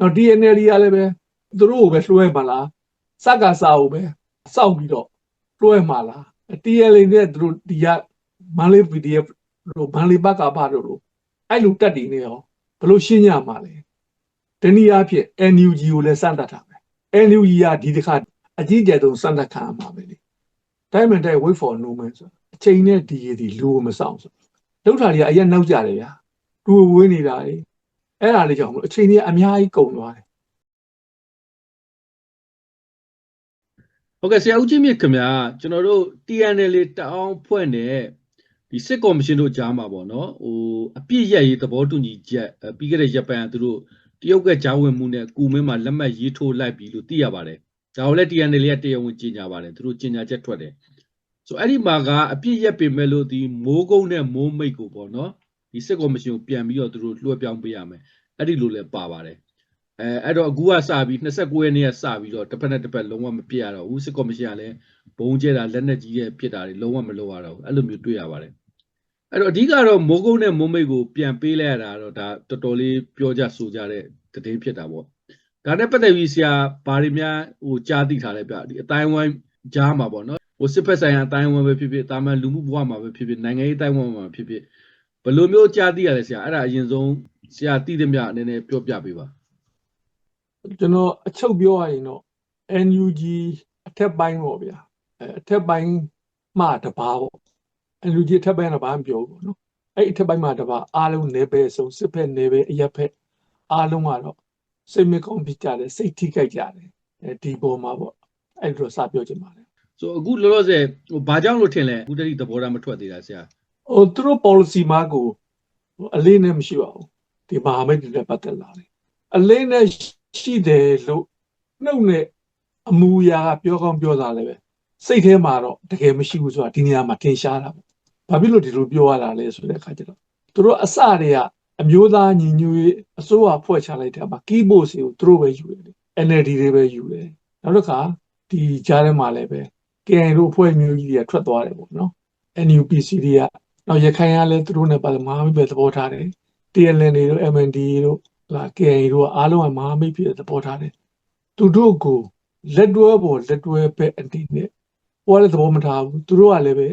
နောက် DNL ကလည်းပဲသူတို့ကိုပဲလွှဲမှာလားစက္ကစာကိုပဲစောင့်ပြီးတော့လွှဲမှာလား TLA နဲ့သူတို့ဒီကမန္တလေး PDF တို့မန္တလေးဘက်ကဘာတို့တို့အဲ့လိုတက်တည်နေရောဘယ်လိုရှင်းရမှာလဲတနည်းအားဖြင့် NUG ကိုလည်းစမ်းသပ်တာပဲ NUG ကဒီတစ်ခါအကြီးကျယ်ဆုံးစမ်းသပ်ခံရမှာပဲလေ diamond တိုက် wait for no man ဆိုအချိန်နဲ့ဒီရည်ဒီလူကိုမဆောင်ဆိုလောက်တာတွေကအရင်နောက်ကြတယ်ဗျာလူဝေးနေတာလေ အဲ့ဒါလေးကြောင့်မလို့အချိန်ကြီးအများကြီးကုန်သွားတယ်ဟုတ်ကဲ့ဆရာဦးကြီးမြင့်ခင်ဗျာကျွန်တော်တို့ TNL တအောင်ဖွဲ့နဲ့ဒီစစ်ကော်မရှင်တို့ကြားမှာပေါ့နော်ဟိုအပြစ်ရက်ရေးသဘောတူညီချက်အဲပြီးခဲ့တဲ့ရက်ပိုင်းကသူတို့တရုတ်ကကြားဝင်မှုနဲ့ကုမင်းမှာလက်မှတ်ရေးထိုးလိုက်ပြီလို့သိရပါတယ်ဒါကိုလည်း TNL ကတရားဝင်ကြေညာပါတယ်သူတို့ကြေညာချက်ထွက်တယ်ဆိုအဲ့ဒီမှာကအပြစ်ရက်ပင်မဲ့လို့ဒီမိုးကုန်းနဲ့မိုးမိတ်ကိုပေါ့နော် ဒီစစ်ကော်မရှင်ကိုပြန်ပြီးတော့သူတို့လွှဲပြောင်းပေးရမယ်အဲ့ဒီလိုလည်းပါပါတယ်အဲအဲ့တော့အခုကစပြီး29ရက်နေ့ကစပြီးတော့တစ်ဖက်နဲ့တစ်ဖက်လုံးဝမပြစ်ရတော့ဘူးစစ်ကော်မရှင်ကလည်းဘုံကျဲတာလက်နက်ကြီးရဲ့ဖြစ်တာတွေလုံးဝမလုပ်ရတော့ဘူးအဲ့လိုမျိုးတွေ့ရပါတယ်အဲ့တော့အဓိကတော့မိုးကုန်းနဲ့မိုးမိတ်ကိုပြန်ပေးလိုက်ရတာတော့ဒါတော်တော်လေးပြောကြဆိုကြတဲ့တည်င်းဖြစ်တာပေါ့ဒါနဲ့ပတ်သက်ပြီးဆရာဘာတွေများဟိုကြားသိထားလဲဗျဒီအတိုင်းဝိုင်းကြားမှာပေါ့နော်ဟိုစစ်ဖက်ဆိုင်ရာအတိုင်းဝိုင်းပဲဖြစ်ဖြစ်တာမန်လူမှုဘဝမှာပဲဖြစ်ဖြစ်နိုင်ငံရေးအတိုင်းဝိုင်းမှာဖြစ်ဖြစ် ဘယ်လိုမျိုးကြားသိရလဲဆရာအဲ့ဒါအရင်ဆုံးဆရာသိသမျှအနေနဲ့ပြောပြပေးပါကျွန်တော်အချုပ်ပြောရရင်တော့ NUG အထက်ပိုင်းပေါ့ဗျာအဲအထက်ပိုင်းမှတပါပေါ့ NUG အထက်ပိုင်းကဘာမှမပြောဘူးပေါ့နော်အဲ့အထက်ပိုင်းမှတပါအားလုံးနေပဲဆုံးစစ်ဖက်နေပဲအရက်ဖက်အားလုံးကတော့စိတ်မကောင်းဖြစ်ကြတယ်စိတ်ထိခိုက်ကြတယ်အဲဒီပေါ်မှာပေါ့အဲ့လိုစပြောချင်ပါတယ်ဆိုအခုလောလောဆယ်ဟိုဘာကြောင့်လို့ထင်လဲအခုတတိသဘောထားမထွက်သေးတာဆရာ ဟိုသူတို့ policy မှာကိုဟိုအလေးနဲ့မရှိပါဘူးဒီမဟာမိတ်တွေနဲ့ပတ်သက်လာတယ်အလေးနဲ့ရှိတယ်လို့နှုတ်နဲ့အမူအရာကပြောကောင်းပြောတာလည်းပဲစိတ်ထဲမှာတော့တကယ်မရှိဘူးဆိုတာဒီနေရာမှာထင်ရှားတာပေါ့ဘာဖြစ်လို့ဒီလိုပြောရတာလဲဆိုတဲ့အခါကျတော့သူတို့အစတွေကအမျိုးသားညီညွတ်ရေးအစိုးရဖွဲ့ချလိုက်တဲ့မှာ keyboard တွေကိုသူတို့ပဲယူတယ် NLD တွေပဲယူတယ်နောက်တစ်ခါဒီကြားထဲမှာလည်းပဲ KN တို့အဖွဲ့မျိုးကြီးတွေကထွက်သွားတယ်ပေါ့နော် NUPC တွေက နောက်ရခိုင်ကလည်းသူတို့နဲ့ပါမဟာမိတ်ပဲသဘောထားတယ် TLN တွေတို့ MND တို့လာ KN တို့ကအားလုံးကမဟာမိတ်ဖြစ်သဘောထားတယ်သူတို့ကိုလက်တွဲပေါ်လက်တွဲပဲအနေနဲ့ဟိုကလည်းသဘောမထားဘူးသူတို့ကလည်းပဲ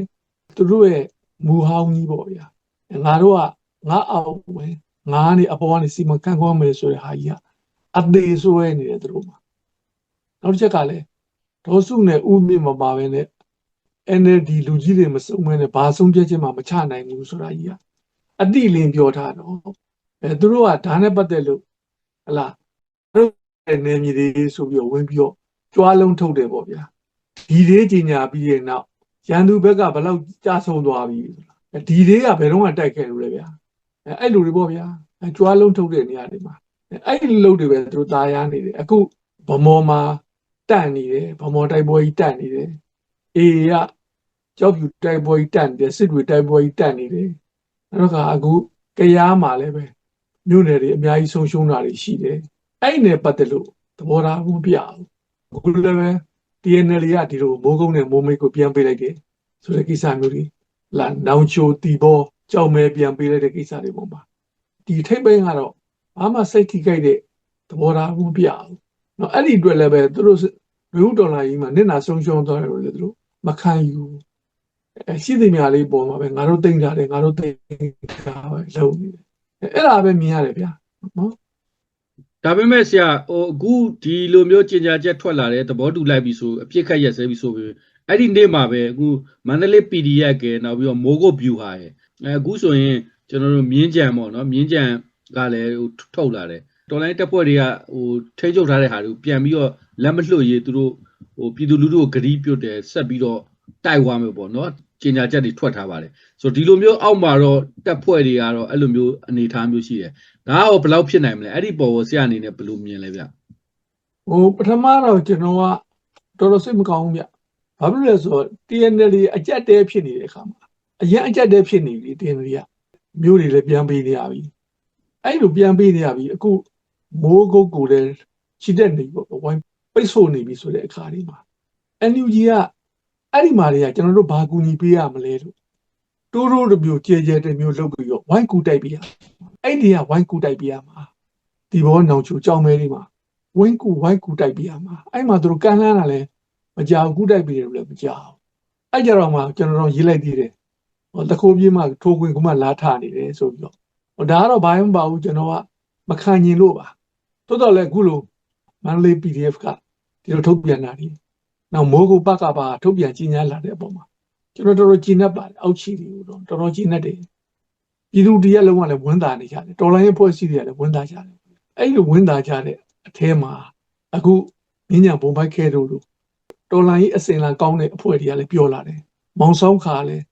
သူတို့ရဲ့မူဟောင်းကြီးပေါ့ဗျာငါတို့ကငါအောက်ပဲငါကနေအပေါ်ကနေစီမံခန့်ခွဲမယ်ဆိုတဲ့ဟာကြီးကအသေးဆွဲနေတယ်သူတို့မှာနောက်တစ်ချက်ကလည်းဒေါ်စုနဲ့ဥမြင့်မပါဘဲနဲ့ NLD လူကြီးတွေမစုံမဲနဲ့ဘာဆုံးဖြတ်ချက်မှမချနိုင်ဘူးဆိုတာကြီးကအတိလင်းပြောထားတော့အဲသူတို့ကဒါနဲ့ပတ်သက်လို့ဟလာတို့ရဲ့နေမြေတွေဆိုပြီးတော့ဝင်ပြီးတော့ကြွားလုံးထုတ်တယ်ပေါ့ဗျာဒီလေးကြီးညာပြီးရဲ့နောက်ရန်သူဘက်ကဘယ်လောက်ကြာဆုံးသွားပြီဆိုတာဒီလေးကဘယ်တော့မှတိုက်ခဲ့လို့လဲဗျာအဲအဲ့လိုတွေပေါ့ဗျာအဲကြွားလုံးထုတ်တဲ့နေရာတွေမှာအဲ့ဒီလုံတွေပဲသူတို့ตายရနေတယ်အခုဗမော်မှာတန့်နေတယ်ဗမော်တိုက်ပွဲကြီးတန့်နေတယ် အေကကြောက်ဖြူတိုက်ပွဲကြီးတက်နေတယ်စစ်တွေတိုက်ပွဲကြီးတက်နေတယ်နောက်တော့အခုကရားမှာလည်းပဲမြို့နယ်တွေအများကြီးဆုံးရှုံးတာတွေရှိတယ်အဲ့နဲ့ပတ်သက်လို့သဘောထားမပြဘူးအခုလည်းပဲ TNL ကဒီလိုမိုးကုန်းနဲ့မိုးမိတ်ကိုပြန်ပေးလိုက်တယ်ဆိုတဲ့ကိစ္စမျိုးတွေလာနောင်ချိုတီဘောကြောက်မဲပြန်ပေးလိုက်တဲ့ကိစ္စတွေပေါ့ပါဒီထိပ်ပိုင်းကတော့ဘာမှစိတ်ထိခိုက်တဲ့သဘောထားမပြဘူးเนาะအဲ့ဒီအတွက်လည်းပဲသူတို့လူဒေါ်လာကြီးမှာနစ်နာဆုံးရှုံးသွားတယ်လို့လေသူတို့ မခံယူအဲရှိသမျှလေးပေါ်မှာပဲငါတို့တိတ်ကြတယ်ငါတို့တိတ်တာပဲလုံးနေတယ်အဲ့ဒါပဲမြင်ရတယ်ဗျာနော်ဒါပေမဲ့ဆရာဟိုအခုဒီလိုမျိုးကြေညာချက်ထွက်လာတဲ့သဘောတူလိုက်ပြီဆိုအပြစ်ခတ်ရက်စဲပြီဆိုပြီးအဲ့ဒီနေ့မှာပဲအခုမန္တလေး PDF ကနောက်ပြီးတော့မိုးကုတ် view ဟာရယ်အဲအခုဆိုရင်ကျွန်တော်တို့မြင်းကြံပေါ့နော်မြင်းကြံကလည်းဟိုထုတ်လာတယ်တော်လိုင်းတက်ဖွဲ့တွေကဟိုထိချုပ်ထားတဲ့ဟာတွေကိုပြန်ပြီးတော့လက်မလွတ်ရေးသူတို့ ဟိုပြည်သူလူထုကိုဂရီးပြုတ်တယ်ဆက်ပြီးတော့တိုက်သွားမယ်ပေါ့နော်ကြေညာချက်တွေထွက်ထားပါတယ်ဆိုတော့ဒီလိုမျိုးအောက်မှာတော့တက်ဖွဲ့တွေကတော့အဲ့လိုမျိုးအနေအထားမျိုးရှိတယ်ဒါကဘယ်လောက်ဖြစ်နိုင်မလဲအဲ့ဒီပေါ်ကိုဆရာအနေနဲ့ဘယ်လိုမြင်လဲဗျဟိုပထမတော့ကျွန်တော်ကတော်တော်စိတ်မကောင်းဘူးဗျဘာဖြစ်လို့လဲဆိုတော့ TNL အကြက်တဲဖြစ်နေတဲ့အခါမှာအရင်အကြက်တဲဖြစ်နေပြီ TNL ကမျိုးတွေလည်းပြန်ပေးနေရပြီအဲ့လိုပြန်ပေးနေရပြီအခုမိုးကုတ်ကိုလည်းချစ်တဲ့နေပေါ့ဝိုင်း ပိတ်ဆို့နေပြီဆိုတဲ့အခါလေးမှာ NUG ကအဲ့ဒီမှာတွေကကျွန်တော်တို့ဘာကူညီပေးရမလဲလို့တိုးတိုးတစ်မျိုးကြဲကြဲတစ်မျိုးလုပ်ပြီးတော့ဝိုင်းကူတိုက်ပေးရအဲ့ဒီကဝိုင်းကူတိုက်ပေးရမှာဒီဘောနောင်ချိုကြောင်မဲလေးမှာဝင်းကူဝိုက်ကူတိုက်ပြရမှာအဲ့မှာသူတို့ကန်လန်းတာလည်းမကြောက်ကူတိုက်ပြတယ်လို့လည်းမကြောက်အဲ့ကြတော့မှကျွန်တော်တို့ရေးလိုက်သေးတယ်ဟောတခိုးပြေးမှထိုးခွင်ကမှလာထနေတယ်ဆိုပြီးတော့ဟောဒါကတော့ဘာမှမပါဘူးကျွန်တော်ကမခံញင်လို့ပါတိုးတော့လည်းအခုလိုမန္တလေး PDF က ဒီလိုထုတ်ပြန်တာဒီနောက်မိုးကုတ်ပကပါထုတ်ပြန်ကြီးညာလာတဲ့အပေါ်မှာကျွန်တော်တော်တော်ကြည်နပ်ပါတယ်အောက်ချီတွေကိုတော့တော်တော်ကြည်နပ်တယ်ပြည်သူတရက်လုံးကလည်းဝန်တာနေကြတယ်တော်လိုင်းရဲ့ဖွဲ့စည်းတွေကလည်းဝန်တာကြတယ်အဲ့လိုဝန်တာကြတဲ့အထဲမှာအခုမြင်းညာဘုံဘိုက်ခဲတို့လို့တော်လိုင်းရဲ့အစင်လာကောင်းတဲ့အဖွဲ့တွေကလည်းပြောလာတယ်မောင်ဆောင်ခါလည်း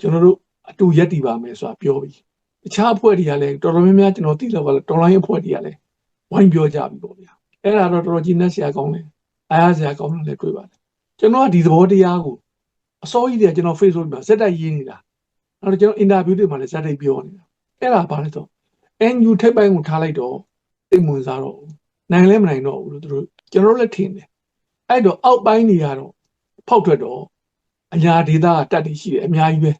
ကျွန်တော်တို့အတူရက်တည်ပါမယ်ဆိုတာပြောပြီးတခြားအဖွဲ့တွေကလည်းတော်တော်များများကျွန်တော်သိလို့ပါလားတော်လိုင်းရဲ့အဖွဲ့တွေကလည်းဝိုင်းပြောကြပြီပေါ့ဗျာအဲ့ဒါတော့တော်တော်ကြီးနှက်ဆရာကောင်းတယ် အားရဆရာကောင်းတယ်လည်းတွေ့ပါတယ်ကျွန်တော်ကဒီသဘောတရားကိုအစောကြီးတည်းကကျွန်တော် Facebook မှာစက်တိုက်ရေးနေတာနောက်တော့ကျွန်တော် interview တွေမှာလည်းစက်တိုက်ပြောနေတာအဲ့ဒါဘာလဲဆို NU ထိပ်ပိုင်းကိုထားလိုက်တော့သိမွန်စားတော့ဘူးနိုင်လဲမနိုင်တော့ဘူးလို့သူတို့ကျွန်တော်တို့လည်းထင်တယ်အဲ့တော့အောက်ပိုင်းတွေကတော့ဖောက်ထွက်တော့အညာဒေတာကတက်တည်ရှိတယ်အများကြီးပဲ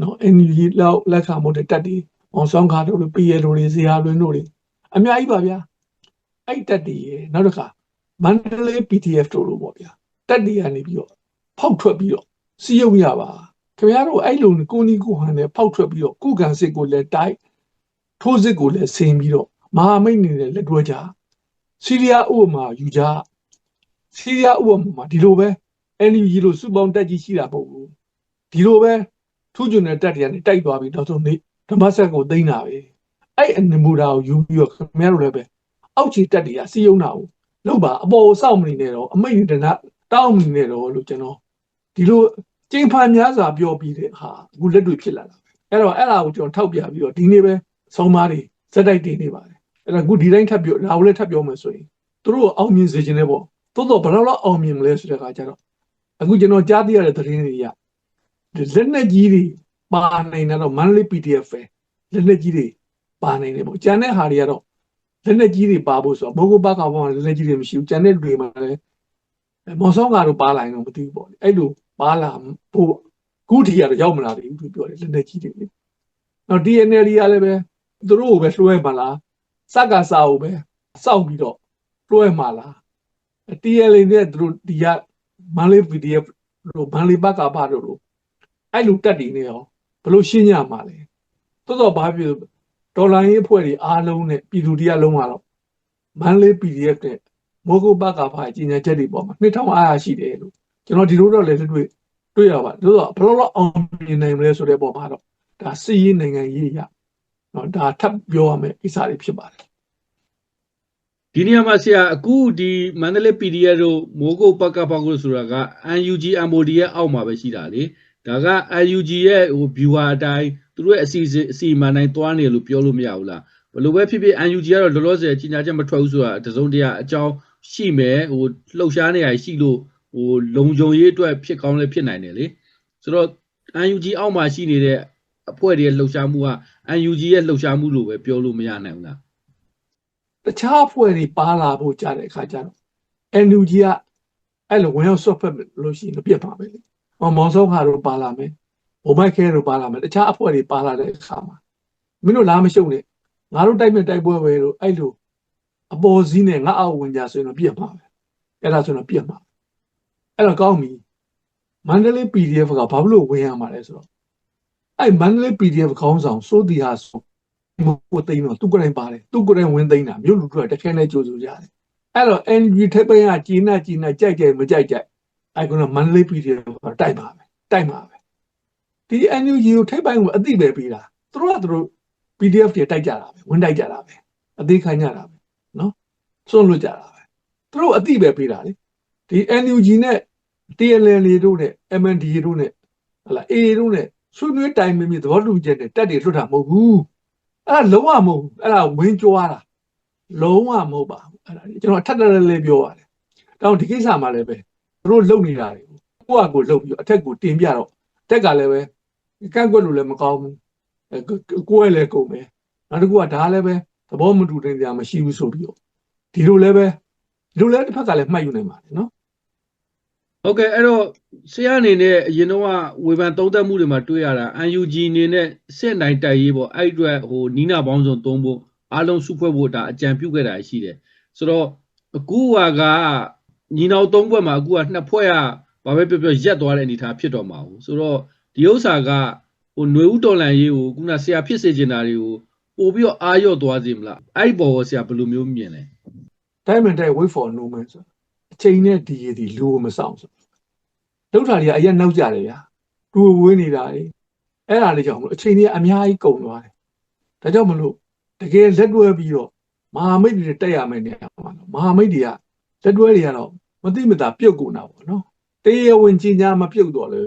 နော် NU လောက်လက်ခံဖို့တဲ့တက်တည်အောင်ဆောင်ခါတို့လို PL တွေဇေယျလွင်တို့တွေအများကြီးပါဗျာအဲ့တက်တည်ရေနောက်တစ်ခါ မန္တလေး PDF တို့လိုပေါ့ဗျာတက်တည်ကနေပြီးတော့ဖောက်ထွက်ပြီးတော့စီယုံရပါခင်ဗျားတို့အဲ့လိုကိုနီကိုဟန်နဲ့ဖောက်ထွက်ပြီးတော့ကုကံစစ်ကိုလည်းတိုက်ထိုးစစ်ကိုလည်းဆင်ပြီးတော့မဟာမိတ်နေနဲ့လက်တွဲကြစီးရီးယားဥပမာယူကြစီးရီးယားဥပမာဒီလိုပဲ NUG လို့စုပေါင်းတက်ကြီးရှိတာပေါ့ဘူးဒီလိုပဲထူးချွန်တဲ့တက်တွေကနေတိုက်သွားပြီးတော့ဆုံးနေဓမ္မဆက်ကိုသိမ်းတာပဲအဲ့အနေမူတာကိုယူပြီးတော့ခင်ဗျားတို့လည်းပဲအောက်ခြေတက်တွေကစီးယုံတာကို လောက်ပါအပေါ်စောင့်မနေနဲ့တော့အမိတ်တနတောင်းမနေနဲ့တော့လို့ကျွန်တော်ဒီလိုကျင်းဖန်များစွာပြောပြီးတဲ့ဟာအခုလက်တွေ့ဖြစ်လာတာပဲအဲ့တော့အဲ့ဒါကိုကျွန်တော်ထောက်ပြပြီးတော့ဒီနေ့ပဲဆုံးမားတွေစက်တိုက်တင်နေပါတယ်အဲ့ဒါအခုဒီတိုင်းထပ်ပြောဒါကိုလည်းထပ်ပြောမယ်ဆိုရင်သူတို့အောင်မြင်စေခြင်းနဲ့ပေါ့တိုးတော့ဘယ်တော့လောက်အောင်မြင်မလဲဆိုတဲ့အခါကျတော့အခုကျွန်တော်ကြားသိရတဲ့သတင်းတွေရလက်နဲ့ကြီးတွေပါနိုင်တယ်တော့မန္တလေး PDF ပဲလက်နဲ့ကြီးတွေပါနိုင်တယ်ပေါ့ကျန်တဲ့ဟာတွေကတော့ လက်နဲ့ကြီးတွေပါဖို့ဆိုတော့မိုးကုတ်ဘက်ကဘောလက်နဲ့ကြီးတွေမရှိဘူးကျန်တဲ့တွေမှာလည်းမော်ဆောင်ကတော့ပါလာရင်တော့မသိဘူးပေါ့အဲ့လိုပါလာဖို့ခုထီကတော့ရောက်မလာသေးဘူးသူပြောတယ်လက်နဲ့ကြီးတွေလေနောက် DNL ကလည်းပဲသူတို့ကိုပဲလွှဲပါလားစက္ကစာကိုပဲစောက်ပြီးတော့လွှဲမှာလား TLA နဲ့သူတို့ဒီကမန္တလေး PDF လို့မန္တလေးဘက်ကပါတို့လို့အဲ့လိုတက်တည်နေရောဘလို့ရှင်းရမှာလဲတော်တော်ဘာဖြစ် ဒေါ်လာရေးအဖွဲ့တွေအားလုံးနဲ့ပြည်သူတရားလုံးကတော့မန္တလေး PDF နဲ့မိုးကုတ်ဘက်ကပါကြီးညာချက်တွေပေါ်မှာနှစ်ထောင်အားရရှိတယ်လို့ကျွန်တော်ဒီလိုတော့လည်းတွေ့တွေ့ရပါတို့တော့ဘလို့တော့အောင်မြင်နိုင်မလဲဆိုတဲ့ပုံမှာတော့ဒါစီးရေးနိုင်ငံရေးရနော်ဒါထပ်ပြောရမယ်ကိစ္စတွေဖြစ်ပါတယ်ဒီနေရာမှာဆရာအခုဒီမန္တလေး PDF တို့မိုးကုတ်ပကပကုဆိုတာက UNG MOD ရဲ့အောက်မှာပဲရှိတာလေဒါက UNG ရဲ့ဟို viewer အတိုင်း သူတို့ရဲ့အစီအစဉ်အစီအမံတိုင်းတွားနေလို့ပြောလို့မရဘူးလားဘယ်လိုပဲဖြစ်ဖြစ် UNG ကတော့လောလောဆယ်ကြီးညာချက်မထွက်ဘူးဆိုတာတစုံတရာအကြောင်းရှိမယ်ဟိုလှုပ်ရှားနေရရှိလို့ဟိုလုံခြုံရေးအတွက်ဖြစ်ကောင်းလည်းဖြစ်နိုင်တယ်လေဆိုတော့ UNG အောက်မှာရှိနေတဲ့အဖွဲ့တွေရဲ့လှုပ်ရှားမှုက UNG ရဲ့လှုပ်ရှားမှုလို့ပဲပြောလို့မရနိုင်ဘူးလားတခြားအဖွဲ့တွေပါလာဖို့ကြားတဲ့အခါကျတော့ NUG ကအဲ့လိုဝင်ရောက်ဆွတ်ဖက်လို့ရှိရင်ပြတ်ပါပဲလေ။ဟောမောင်စောခါတို့ပါလာမယ်။ ဘုံမိုက်ခဲတို့ပါလာမယ်။တခြားအဖွဲ့တွေပါလာတဲ့အခါမှာမင်းတို့လားမရှုံနဲ့ငါတို့တိုက်မဲ့တိုက်ပွဲပဲလို့အဲ့လိုအပေါ်စည်းနဲ့ငါအောက်ဝင်ကြဆိုရင်တော့ပြတ်ပါပဲ။အဲ့ဒါဆိုတော့ပြတ်ပါ။အဲ့တော့ကောင်းပြီ။မန္တလေး PDF ကဘာလို့ဝင်ရမှာလဲဆိုတော့အဲ့မန္တလေး PDF ခေါင်းဆောင်စိုးတီဟာဆိုမဟုတ်သိမ်းတော့သူကိုယ်တိုင်ပါတယ်သူကိုယ်တိုင်ဝင်သိမ်းတာမြို့လူထုကတခဲနဲ့ကြိုးဆိုကြတယ်အဲ့တော့ NG ထက်ပိုင်းကจีနာจีနာကြိုက်ကြိုက်မကြိုက်ကြိုက်အဲ့ကောင်ကမန္တလေးပြည်တယ်တိုက်ပါပဲတိုက်ပါပဲ ဒီ NUG ကိုထက်ပိုင်းကိုအသိပဲပေးတာသူတို့ကသူတို့ PDF တွေတိုက်ကြတာပဲဝင်တိုက်ကြတာပဲအသေးခိုင်းကြတာပဲနော်စွန့်လွတ်ကြတာပဲသူတို့အသိပဲပေးတာလေဒီ NUG နဲ့ TLL တို့နဲ့ MND တို့နဲ့ဟလာ A တို့နဲ့ဆွေးနွေးတိုင်မမြသဘောတူချက်နဲ့တက်တွေလွတ်တာမဟုတ်ဘူးအဲ့ဒါလုံးဝမဟုတ်ဘူးအဲ့ဒါဝင်းကြွားတာလုံးဝမဟုတ်ပါဘူးအဲ့ဒါကျွန်တော်ထပ်တလဲလဲပြောပါတယ်တောင်းဒီကိစ္စမှာလည်းပဲသူတို့လုံနေတာတွေကိုယ့်အကိုလုံပြီးအထက်ကိုတင်ပြတော့တက်ကလည်းပဲ ကန့်ကွက်လို့လည်းမကောင်းဘူးကိုယ်လည်းကုန်မယ်နောက်တစ်ခုကဒါလည်းပဲသဘောမတူတဲ့နေရာမရှိဘူးဆိုပြီးတော့ဒီလိုလည်းပဲဒီလိုလည်းတစ်ဖက်ကလည်းမှတ်ယူနိုင်ပါတယ်နော်ဟုတ်ကဲ့အဲ့တော့ဆရာအနေနဲ့အရင်တော့ဝေဖန်သုံးသပ်မှုတွေမှာတွေ့ရတာ UNG အနေနဲ့စစ်နိုင်တိုက်ရေးပေါ့အဲ့အတွက်ဟိုနီးနာပေါင်းစုံသုံးဖို့အားလုံးစုဖွဲ့ဖို့ဒါအကြံပြုခဲ့တာရှိတယ်ဆိုတော့အခုဟာကညီနောင်သုံးဘွဲ့မှာအခုကနှစ်ဖွဲ့ကဘာပဲပြောပြောရက်သွားတဲ့အနေအထားဖြစ်တော့မှာဟုတ်ဆိုတော့ ဒီဥစ္စာကဟိုຫນွေဥတော်လန်ရေးကိုခုနဆရာဖြစ်စေချင်တာတွေကိုပို့ပြီးတော့အာရော့သွားစေမလားအဲ့ဒီပေါ်ကိုဆရာဘယ်လိုမျိုးမြင်လဲတိုင်းမန်တိုင်း wait for no man ဆိုအချိန်နဲ့ဒီရည်ဒီလူကိုမဆောင်ဆိုလောက်တာတွေကအရင်နောက်ကြတယ်ဗျာတူဝင်းနေတာလေအဲ့ဒါလေးကြောင့်မလို့အချိန်ကြီးအများကြီးကုန်သွားတယ်ဒါကြောင့်မလို့တကယ်လက်တွဲပြီးတော့မဟာမိတ်တွေတက်ရမယ်နေရာမှာမဟာမိတ်တွေကလက်တွဲတွေကတော့မသိမသာပြုတ်ကုန်တာပေါ့နော်တရားဝင်ကြီးညာမပြုတ်တော့လေ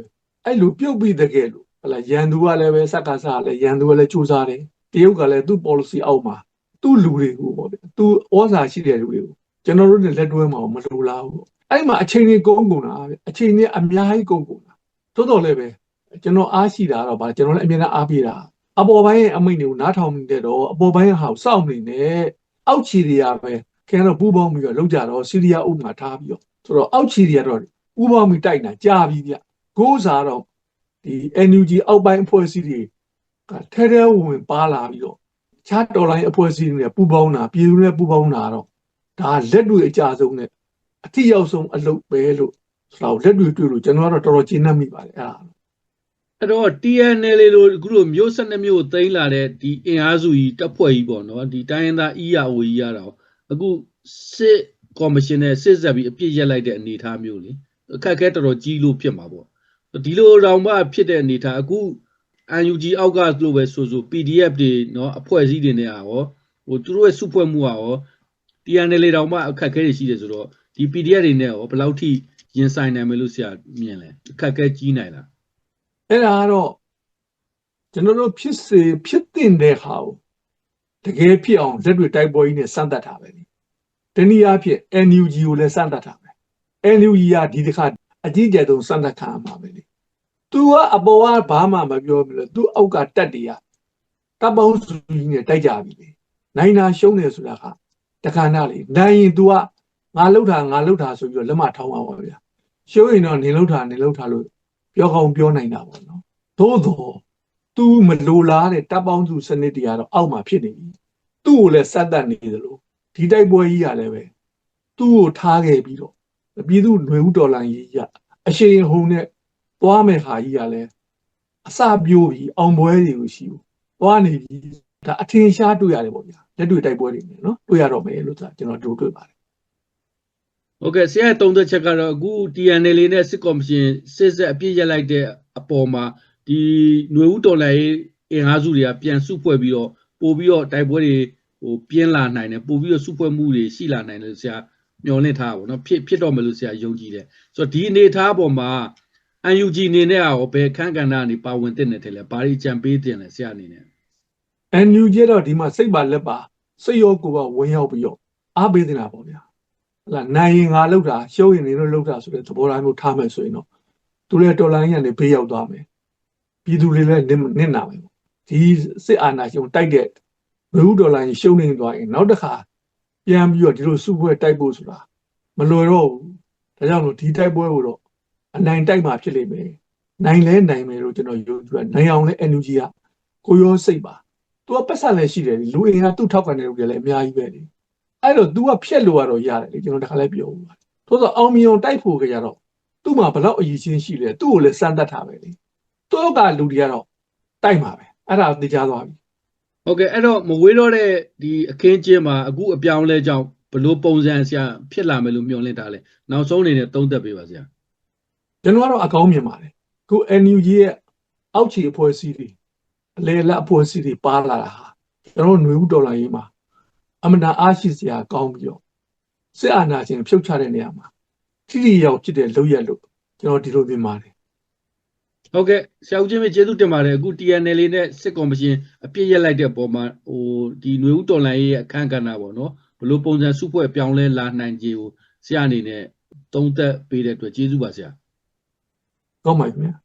အဲ့လိုပြုတ်ပြီးတကယ်လို့ဟလာရန်သူကလည်းပဲစက္ကစကလည်းရန်သူကလည်းစူးစားတယ်တရုတ်ကလည်းသူ့ policy အောက်မှာသူ့လူတွေကိုပေါ့ဗျသူဩဇာရှိတဲ့လူတွေကိုကျွန်တော်တို့နဲ့လက်တွဲမှာမလိုလားဘူးပေါ့အဲ့မှာအချိန်ကြီးကုန်ကုန်တာဗျအချိန်ကြီးအများကြီးကုန်ကုန်တာသို့တော်လည်းပဲကျွန်တော်အားရှိတာတော့ဗာကျွန်တော်လည်းအမြဲတမ်းအားပေးတာအပေါ်ပိုင်းရဲ့အမိန့်တွေကိုနားထောင်နေတဲ့တော့အပေါ်ပိုင်းဟာကိုစောင့်နေနဲ့အောက်ခြေတွေကပဲခင်ဗျားတို့ပူးပေါင်းပြီးတော့လောက်ကြတော့စီးရီးယားဥပမာထားပြီးတော့ဆိုတော့အောက်ခြေတွေကတော့ပူးပေါင်းပြီးတိုက်တာကြာပြီဗျ ကိုးစားတော့ဒီ NUG အောက်ပိုင်းအဖွဲ့အစည်းတွေကထဲထဲဝင်ပါလာပြီးတော့ခြားတော်လိုင်းအဖွဲ့အစည်းတွေနဲ့ပူးပေါင်းတာပြည်သူနဲ့ပူးပေါင်းတာတော့ဒါလက်တွေအကြဆုံးနဲ့အထီရောက်ဆုံးအလုပ်ပဲလို့ဆိုတော့လက်တွေတွေ့လို့ကျွန်တော်ကတော့တော်တော်ကျဉ်းနှံ့မိပါတယ်အဲ့ဒါအဲ့တော့ TNL လို့အခုလိုမျိုး12မျိုးသိမ်းလာတဲ့ဒီအင်အားစုကြီးတပ်ဖွဲ့ကြီးပေါ့နော်ဒီတိုင်းရင်းသား EAO ကြီးရတာကိုအခုစစ်ကော်မရှင်နဲ့စစ်ဆက်ပြီးအပြစ်ရက်လိုက်တဲ့အနေအထားမျိုးလေအခက်အခဲတော်တော်ကြီးလို့ဖြစ်မှာပေါ့ ဒီလိုတောင်မှဖြစ်တဲ့အနေအထားအခု UNG အောက်ကလို့ပဲဆိုဆို PDF တွေနော်အဖွဲ့အစည်းတွေနဲ့ရောဟိုသူတို့ရဲ့စုဖွဲ့မှုကရော TNL တောင်မှအခက်အခဲတွေရှိတယ်ဆိုတော့ဒီ PDF တွေနဲ့ရောဘယ်လောက်ထိရင်ဆိုင်နိုင်မယ်လို့ဆရာမြင်လဲအခက်အခဲကြီးနိုင်လားအဲ့ဒါကတော့ကျွန်တော်တို့ဖြစ်စေဖြစ်တင်တဲ့ဟာကိုတကယ်ဖြစ်အောင်လက်တွေတိုက်ပွဲကြီးနဲ့စမ်းသပ်တာပဲလေတနည်းအားဖြင့် NUG ကိုလည်းစမ်းသပ်တာပဲ NUG ကဒီတစ်ခါ အကြီးကျယ်ဆုံးစမ်းသပ်ခံရမှာပဲလေသူကအပေါ်ကဘာမှမပြောဘူးလေသူအောက်ကတက်တွေကတပ်ပေါင်းစုကြီးနဲ့တိုက်ကြပြီလေနိုင်နာရှုံးတယ်ဆိုတာကတခါနာလေနိုင်ရင် तू ကငါလှုပ်တာငါလှုပ်တာဆိုပြီးတော့လက်မထောင်းပါပါဗျာရှုံးရင်တော့နေလှုပ်တာနေလှုပ်တာလို့ပြောကောင်းပြောနိုင်တာပေါ့နော်သို့တော့ तू မလိုလားတဲ့တပ်ပေါင်းစုစနစ်တွေကတော့အောက်မှာဖြစ်နေပြီသူ့ကိုလည်းစက်တက်နေတယ်လို့ဒီတိုက်ပွဲကြီးကလည်းပဲသူ့ကိုထားခဲ့ပြီးတော့ ပြည်သူຫນွေဥတော်လိုင်းကြီးကအရှိန်ဟုန်နဲ့သွားမယ်ဟာကြီးကလည်းအစပြိုးပြီးအောင်ပွဲတွေကိုရှိဘူးသွားနေပြီဒါအထင်ရှားတွေ့ရတယ်ပေါ့ဗျာလက်တွေ့တိုက်ပွဲတွေနဲ့နော်တွေ့ရတော့မယ်လို့ဆိုတာကျွန်တော်တို့တွေ့ပါတယ် ဟုတ်ကဲ့ဆရာရဲ့သုံးသက်ချက်ကတော့အခု TNL နဲ့စစ်ကော်မရှင်စစ်ဆက်အပြစ်ရက်လိုက်တဲ့အပေါ်မှာဒီຫນွေဦးတော်လှန်ရေးအင်အားစုတွေကပြန်စုဖွဲ့ပြီးတော့ပို့ပြီးတော့တိုက်ပွဲတွေဟိုပြင်းလာနိုင်တယ်ပို့ပြီးတော့စုဖွဲ့မှုတွေရှိလာနိုင်တယ်လို့ဆရာ မျှော်လင့်ထားတာပေါ့နော်ဖြစ်ဖြစ်တော့မယ်လို့ဆရာယုံကြည်တယ်ဆိုတော့ဒီအနေအထားပေါ်မှာ UNG အနေနဲ့ရောဘယ်ခန်းကဏ္ဍကနေပါဝင်တဲ့နယ်တယ်လဲဘာတွေကြံပေးတင်လဲဆရာအနေနဲ့ NUG တော့ဒီမှာစိတ်ပါလက်ပါစိတ်ရောကိုယ်ပါဝင်ရောက်ပြီးတော့အားပေးနေတာပေါ့ဗျာဟလာနိုင်ရင်ငါလောက်တာရှုံးရင်နေလို့လောက်တာဆိုတဲ့သဘောထားမျိုးထားမယ်ဆိုရင်တော့သူလည်းတော်လိုင်းရနေဘေးရောက်သွားမယ်ပြည်သူတွေလည်းနစ်နစ်နာမယ်ပေါ့ဒီစစ်အာဏာရှင်တိုက်တဲ့ဘယ်ဟုတော်လိုင်းရှုံးနေသွားရင်နောက်တစ်ခါ ပြန်ပြီးတော့ဒီလိုစုဖွဲ့တိုက်ဖို့ဆိုတာမလွယ်တော့ဘူးဒါကြောင့်လို့ဒီတိုက်ပွဲကိုတော့အနိုင်တိုက်မှာဖြစ်လိမ့်မယ်နိုင်လဲနိုင်မယ်လို့ကျွန်တော်ယုံကြည်တယ်နိုင်အောင်လဲ NUG ကကိုရောစိတ်ပါ तू ကပတ်စံလည်းရှိတယ်လေလူအင်ကသူ့ထောက်ခံတဲ့လူတွေလည်းအများကြီးပဲလေအဲ့တော့ तू ကဖြက်လို့ရတော့ရတယ်လေကျွန်တော်တခါလည်းပြောဘူးပါထို့သောအောင်မြင်အောင်တိုက်ဖို့ကြရတော့သူ့မှာဘလောက်အရေးချင်းရှိလဲသူ့ကိုလည်းစမ်းသပ်ထားပဲလေသူ့ကလူတွေကတော့တိုက်မှာပဲအဲ့ဒါသိကြသွားပြီ ဟုတ်ကဲ့အဲ့တော့မဝေးတော့တဲ့ဒီအခင်းကျင်းမှာအခုအပြောင်းလဲကြောင့်ဘလို့ပုံစံဆရာဖြစ်လာမယ်လို့မျှော်လင့်တာလဲနောက်ဆုံးအနေနဲ့သုံးသပ်ပေးပါဆရာကျွန်တော်ကတော့အကောင်းမြင်ပါတယ်ခု NUG ရဲ့အောက်ခြေအဖွဲ့အစည်းတွေအလေလက်အဖွဲ့အစည်းတွေပါလာတာဟာကျွန်တော်တို့ຫນွေဦးဒေါ်လာရေးမှာအမနာအားရှိစရာကောင်းပြီးတော့စစ်အာဏာရှင်ဖြုတ်ချတဲ့နေရာမှာထိထိရောက်ဖြစ်တဲ့လုပ်ရက်လို့ကျွန်တော်ဒီလိုမြင်ပါတယ် ဟုတ်ကဲ့ဆရာဦးချင်းမြင့်ကျေးဇူးတင်ပါတယ်အခု TNL နဲ့စစ်ကော်မရှင်အပြစ်ရက်လိုက်တဲ့ပုံမှာဟိုဒီຫນွေဦးတော်လိုင်းရဲ့အခန်းကဏ္ဍပေါ့နော်ဘလို့ပုံစံစုဖွဲ့ပြောင်းလဲလာနိုင်ခြေကိုဆရာအနေနဲ့သုံးသပ်ပေးတဲ့အတွက်ကျေးဇူးပါဆရာကောင်းပါပြီခင်ဗျာ